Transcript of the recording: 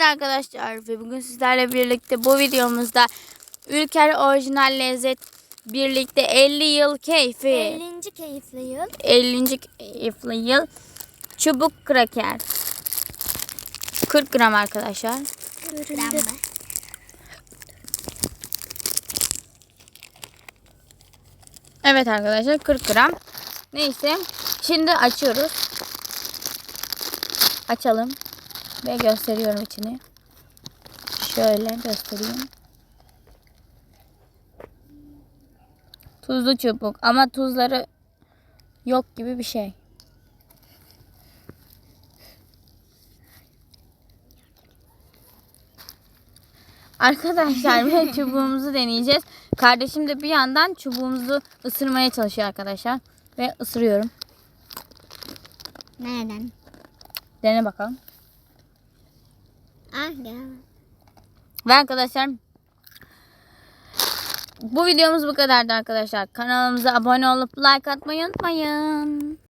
Evet arkadaşlar ve bugün sizlerle birlikte bu videomuzda Ülker Orijinal Lezzet birlikte 50 yıl keyfi 50. keyifli yıl. 50. keyifli yıl çubuk kraker 40 gram arkadaşlar. Göründü. Evet arkadaşlar 40 gram. Neyse şimdi açıyoruz. Açalım ve gösteriyorum içini. Şöyle göstereyim. Tuzlu çubuk ama tuzları yok gibi bir şey. Arkadaşlar ve çubuğumuzu deneyeceğiz. Kardeşim de bir yandan çubuğumuzu ısırmaya çalışıyor arkadaşlar. Ve ısırıyorum. Nereden? Dene bakalım. Ah. Ve arkadaşlar bu videomuz bu kadardı arkadaşlar. Kanalımıza abone olup like atmayı unutmayın.